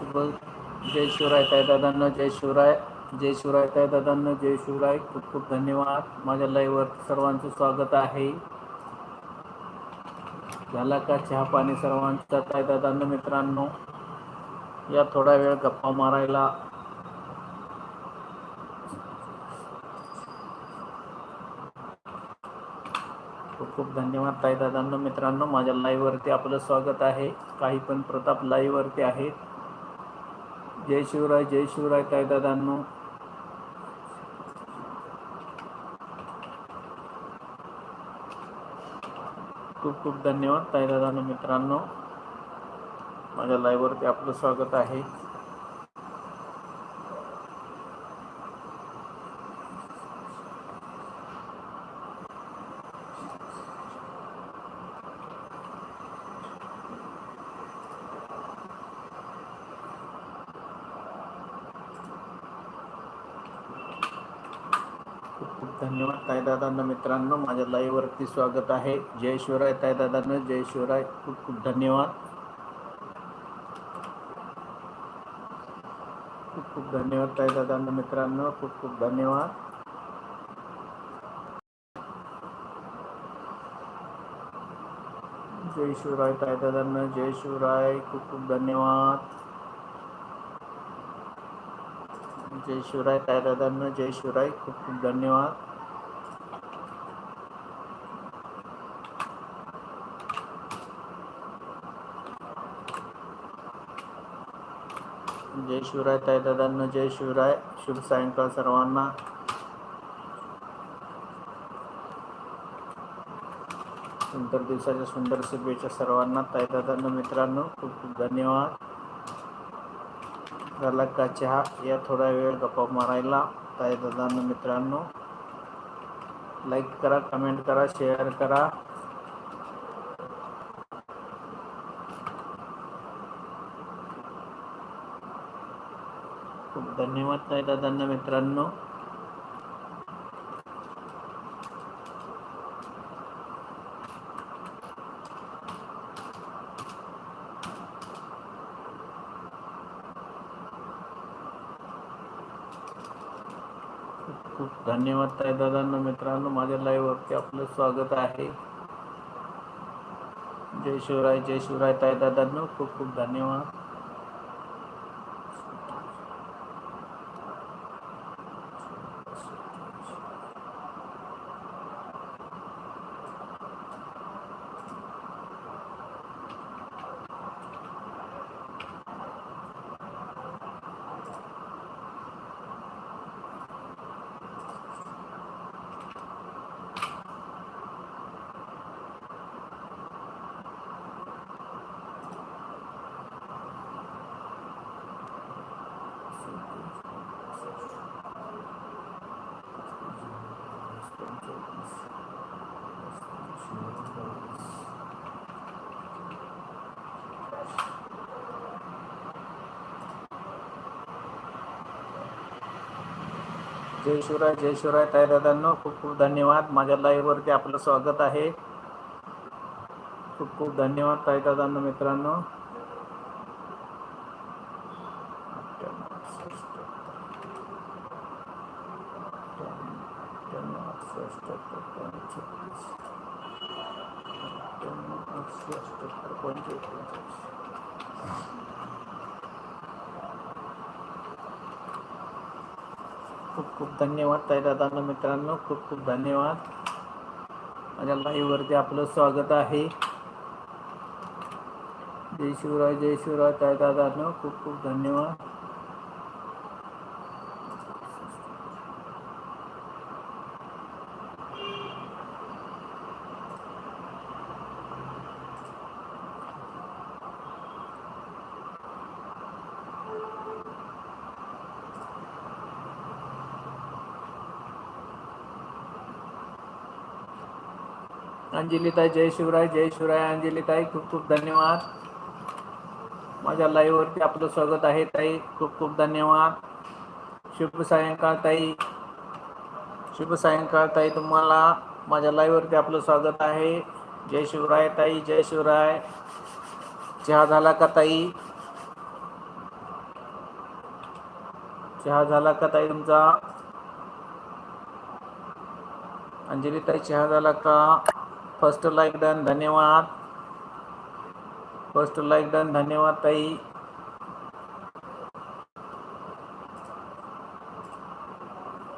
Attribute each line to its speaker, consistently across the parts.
Speaker 1: शुभ जय शिवराय ताई दादांना जय शिवराय जय शिवराय ताई दादांना जय शिवराय. खूप खूप धन्यवाद. माझ्या लाईव्हवर सर्वांचं स्वागत आहे. झाला का चहा पाणी सर्वांचा? ताई दादांना मित्रांनो या थोडा वेळ गप्पा मारायला. खूप खूप धन्यवाद ताई दादांनो मित्रांनो. माझ्या लाईव्हवरती आपलं स्वागत आहे. काही पण प्रताप लाईव्हवरती आहेत. जय शिवराय जय शिवराय काय दादांनो. खूप खूप धन्यवाद ताईदादांनो मित्रांनो. माझ्या लाईव्हवरती आपलं स्वागत आहे. खूप धन्यवाद. ताई दादांना मित्रांनो माझ्या लाईव्हवरती स्वागत आहे. जय शिवराय. ताई दादांना जय शिवराय. खूप खूप धन्यवाद. खूप खूप धन्यवाद ताई दादांना मित्रांनो. खूप खूप धन्यवाद. जय शिवराय ताई दादांना. जय शिवराय. खूप खूप धन्यवाद. जय शिवराय काय दादांना जय शिवराय. खूप खूप धन्यवाद. जय शिवराय ताई दादांना जय शिवराय. शुभ सायंकाळ सर्वांना. सुंदर दिवसाच्या सुंदर शुभेच्छा सर्वांना. ताई दादांना मित्रांनो खूप खूप धन्यवाद. झाला का चहा या थोडा वेळ गप्पा मारायला. ताई दादांना मित्रांनो लाईक करा कमेंट करा शेअर करा. खूप धन्यवाद ताई दादांना मित्रांनो खूप खूप धन्यवाद दादांना मित्रांनो माझ्या लाईव्हवरती आपलं स्वागत आहे. जय शिवराय जय शिवराय ताई दादांनो खूप खूप धन्यवाद. जय शिवराय जय शिवराय. ताई दादांनो खूप खूप धन्यवाद. माझ्या लाईव्हवरती आपलं स्वागत आहे. खूप खूप धन्यवाद ताई दादांनो मित्रांनो. धन्यवाद ताई दादांना मित्रांनो खूप खूप धन्यवाद. माझ्या लाईव्हवरती आपलं स्वागत आहे. जय शिवराय जय शिवराय ताई दादांनो खूप खूप धन्यवाद. अंजलीताई जय शिवराय जय शिवराय अंजलीताई खूप खूप धन्यवाद. माझ्या लाईव्ह वरती आपलं स्वागत आहे ताई. खूप खूप धन्यवाद. शुभ सायंकाळ ताई. शुभ सायंकाळ ताई. तुम्हाला माझ्या लाईव्ह वरती आपलं स्वागत आहे. जय शिवराय ताई. जय शिवराय. चहा झाला का ताई? चहा झाला का ताई तुमचा? अंजली ताई चहा झाला का? फर्स्ट लाईक डन धन्यवाद. फर्स्ट लाईक डन धन्यवाद ताई.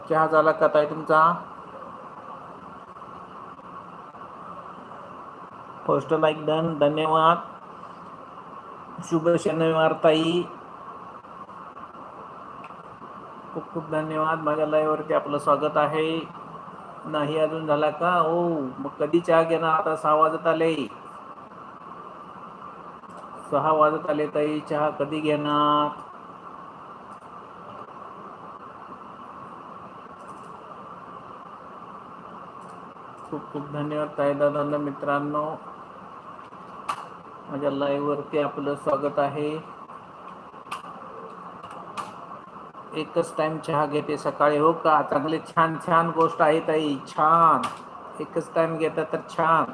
Speaker 1: चहा झाला का ताई तुमचा? फर्स्ट लाईक डन धन्यवाद. शुभ शनिवार ताई. खूप खूप धन्यवाद. माझ्या लाईव्हवरती आपलं स्वागत आहे. नाही अजून झाला का? हो मग कधी चहा घेणार? आता सहा वाजत आले. सहा वाजत आले ताई चहा कधी घेणार? खूप खूप धन्यवाद ताई दादा मित्रांनो. माझ्या लाईव्ह वरती आपलं स्वागत आहे. एकच टाइम चहा घेते सकाळी. हो का? चांगले छान छान गोष्ट आहे ताई. छान. एकच टाइम घेता तर छान.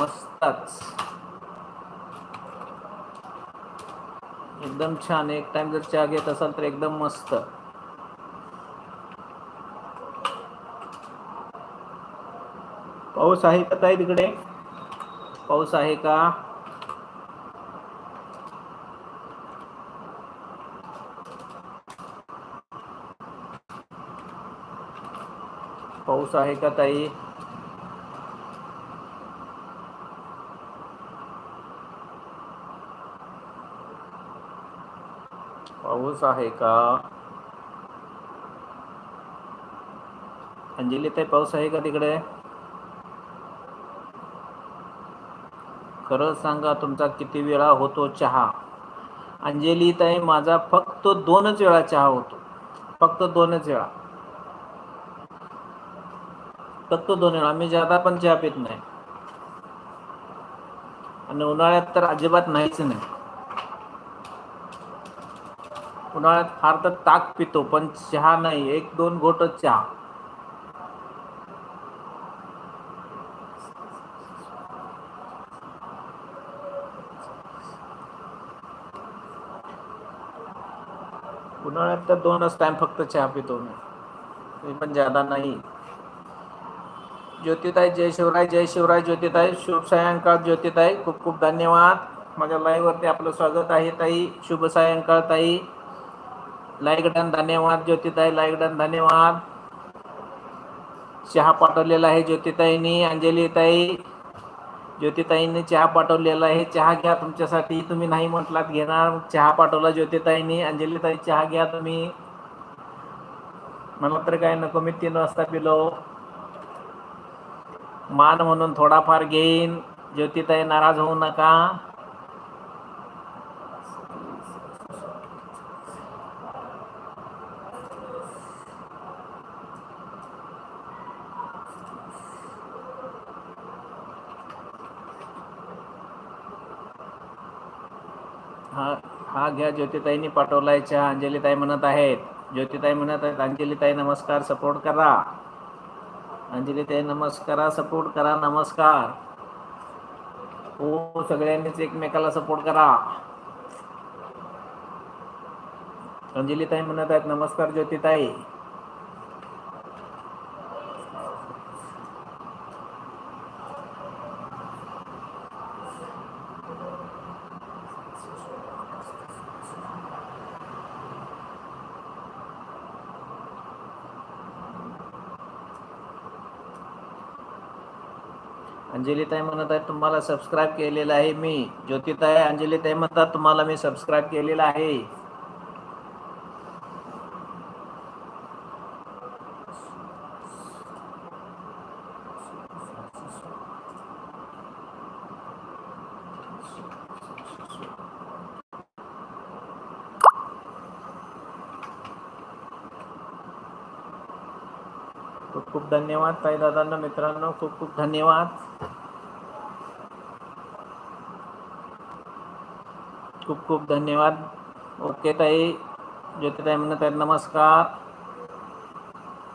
Speaker 1: मस्तच. एकदम छान. एक टाइम जर चहा घेत असाल तर एकदम मस्त. पाऊस आहे का ताई तिकडे? पाऊस आहे का? पाऊस आहे का ताई? पाऊस आहे का? अंजली ताई पाऊस आहे का तिकडे? खरं सांगा तुमचा किती वेळा होतो चहा? अंजली ताई माझा फक्त दोनच वेळा चहा होतो. फक्त दोनच वेळा. फक्त दोन वेळा आम्ही जादा पण चहा पित नाही. आणि उन्हाळ्यात तर अजिबात नाहीच नाही. उन्हाळ्यात फार तर ताक पितो पण चहा नाही एक दोन घोट चहा. उन्हाळ्यात तर दोनच टाइम फक्त चहा पितो मी पण ज्यादा नाही. ज्योतिताई जय शिवराय जय शिवराय ज्योतिताई शुभ सायंकाळ ज्योतिताई खूप खूप धन्यवाद. माझ्या लाईव्हवरती आपलं स्वागत आहे ताई. शुभ सायंकाळ ताई. लाईक डन धन्यवाद ज्योतिताई लाईक डन धन्यवाद. चहा पाठवलेला आहे ज्योतिताईंनी अंजलीताई. ज्योतिताईंनी चहा पाठवलेला आहे. चहा घ्या तुमच्यासाठी. तुम्ही नाही म्हटलात घेणार. चहा पाठवला ज्योतिताईंनी. अंजलीताई चहा घ्या तुम्ही. मला तर काय नको मी तीन वाजता पिलो. मान म्हणून थोडाफार घेईन. ज्योतिताई नाराज होऊ नका. हा हा घ्या ज्योतिताईंनी पाठवलाय चहा अंजलीताई म्हणत आहेत. ज्योतिताई म्हणत आहेत अंजलीताई नमस्कार सपोर्ट करा. अंजलीताई नमस्कारा सपोर्ट करा नमस्कार. हो सगळ्यांनीच एकमेकाला सपोर्ट करा. अंजलीताई म्हणत आहेत नमस्कार ज्योतिताई. अंजलीताई म्हणत आहे तुम्हाला सबस्क्राईब केलेलं आहे मी. ज्योतिताई अंजलीताई म्हणतात तुम्हाला मी सबस्क्राईब केलेलं आहे. खूप खूप धन्यवाद ताई दादांना मित्रांनो खूप खूप धन्यवाद. खूप खूप धन्यवाद. ओके ताई ज्योतिताई म्हणत आहेत नमस्कार.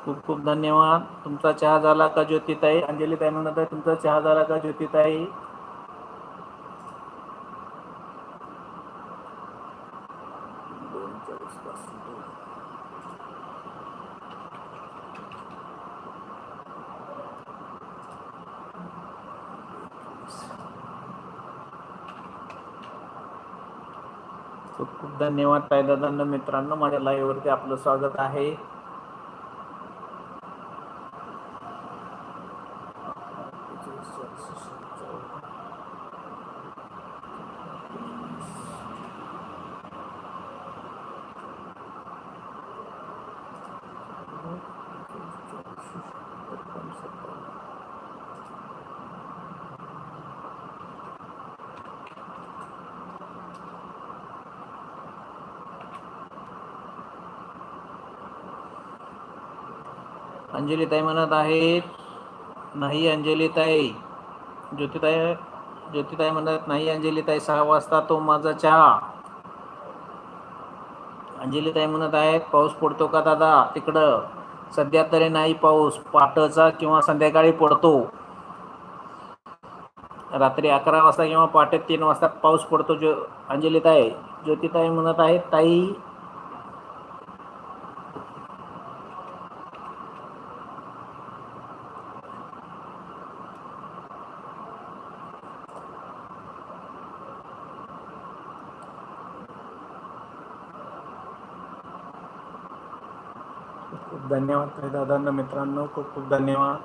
Speaker 1: खूप खूप धन्यवाद. तुमचा चहा झाला का ज्योतिताई? अंजलीताई म्हणत आहे तुमचा चहा झाला का ज्योतिताई? दोन चाळीस खूप खूप धन्यवाद ताईदादांना मित्रांनो. माझ्या लाईव्हवरती आपलं स्वागत आहे. अंजलीताई म्हणत आहेत नाही अंजलीताई. ज्योतिताई ज्योतिताई म्हणत नाही अंजलीताई सहा वाजता तो माझा चहा. अंजलीताई म्हणत आहेत पाऊस पडतो का दादा? तिकडं. सध्या तरी नाही पाऊस पाटचा किंवा संध्याकाळी पडतो. रात्री अकरा वाजता किंवा पहाटे तीन वाजता पाऊस पडतो जो अंजलीताई ज्योतिताई म्हणत आहेत ताई खूप खूप धन्यवाद. ताई दादांना मित्रांनो खूप खूप धन्यवाद.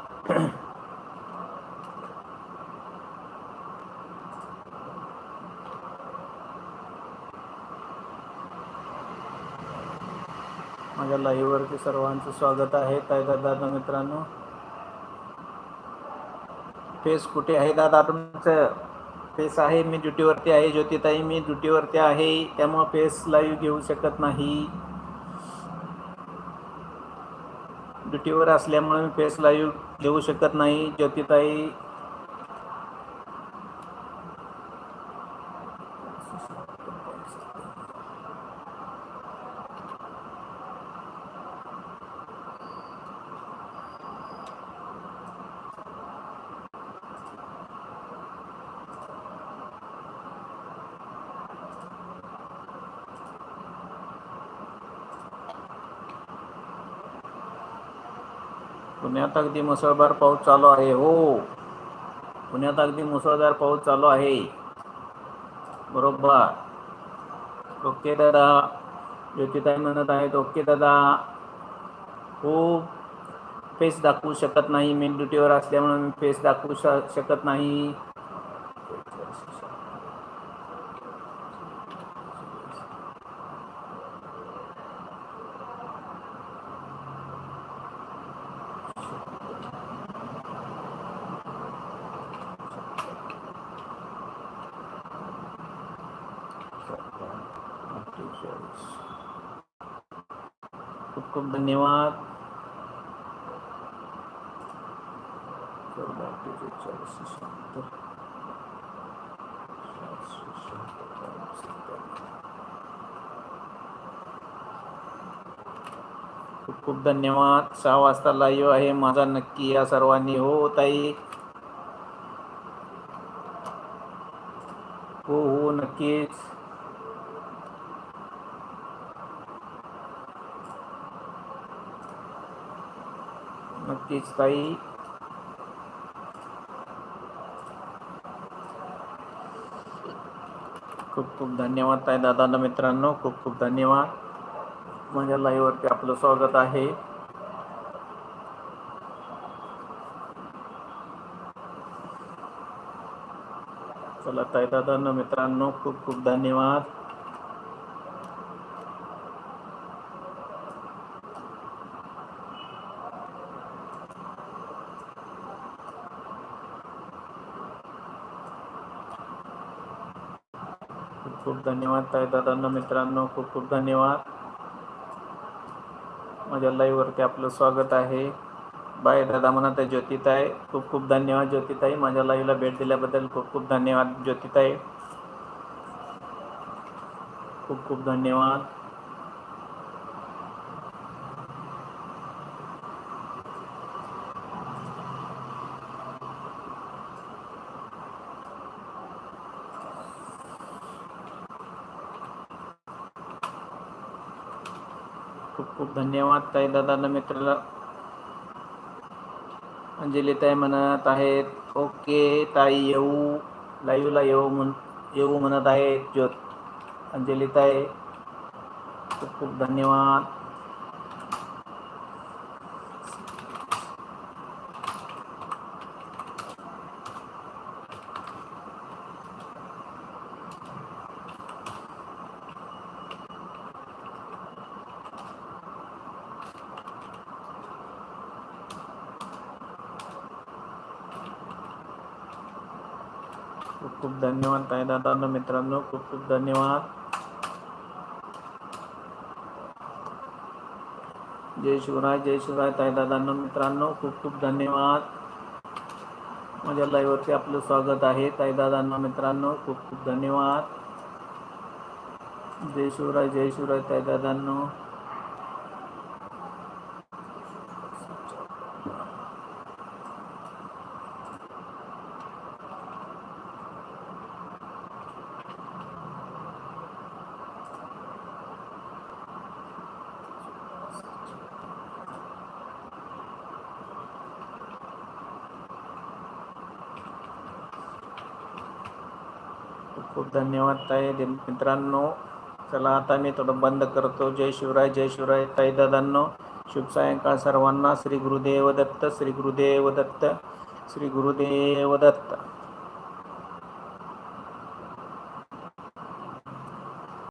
Speaker 1: माझ्या लाईव्हवरती सर्वांचं स्वागत आहे. काय दादा मित्रांनो. फेस कुठे आहे? दादा तुमचं फेस आहे. मी ड्युटीवरती आहे. ज्योतिताई मी ड्युटीवरती आहे. त्यामुळं फेस लाईव्ह घेऊ शकत नाही. ड्युटीवर असल्यामुळे मी फेस लाईव्ह घेऊ शकत नाही. ज्योतिताई पुण्यात अगदी मुसळधार पाऊस चालू आहे हो. पुण्यात अगदी मुसळधार पाऊस चालू आहे. बरोबर. ओके दादा. ज्योतिताई म्हणत आहेत ओके दादा. हो फेस दाखवू शकत नाही मी ड्युटीवर असल्यामुळे मी फेस दाखवू श शकत नाही. खूप खूप धन्यवाद. खूप खूप धन्यवाद सहा वाजता लाईव्ह आहे माझा नक्की या सर्वांनी हो ताई हो हो नक्कीच तीच ताई. खूप खूप धन्यवाद ताई दादांना मित्रांनो. खूप खूप धन्यवाद. माझ्या लाईव्हवरती आपलं स्वागत आहे. चला ताई दादांना मित्रांनो खूप खूप धन्यवाद. खूप धन्यवाद ताई दादांना मित्रांनो खूप खूप धन्यवाद. माझ्या लाईव्हवरती आपलं स्वागत आहे. बाय दादा म्हणत आहे ज्योतिताई खूप खूप धन्यवाद ज्योतिताई. माझ्या लाईव्हला भेट दिल्याबद्दल खूप खूप धन्यवाद ज्योतिताई. खूप खूप धन्यवाद खूप खूप धन्यवाद ताई दादा मित्राला. अंजली ताई म्हणत आहेत ओके ताई येऊ लाईव्हला येऊ म्हण येऊ म्हणत आहेत ज्योत अंजलीताई खूप खूप धन्यवाद खूप खूप धन्यवाद ताई दादांनो मित्रांनो खूप खूप धन्यवाद. जय शिवराय जय शिवराय ताई दादांनो मित्रांनो खूप खूप धन्यवाद. माझ्या लाईव्हवरती आपलं स्वागत आहे. ताई दादांना मित्रांनो खूप खूप धन्यवाद. जय शिवराय जय शिवराय ताई दादांनो. खूप धन्यवाद ताई. दे- मित्रांनो चला आता मी थोडं बंद करतो. जय शिवराय जय शिवराय. ताई दादांनो शुभ सायंकाळ सर्वांना. श्री गुरुदेव दत्त श्री गुरुदेव दत्त श्री गुरुदेव दत्त.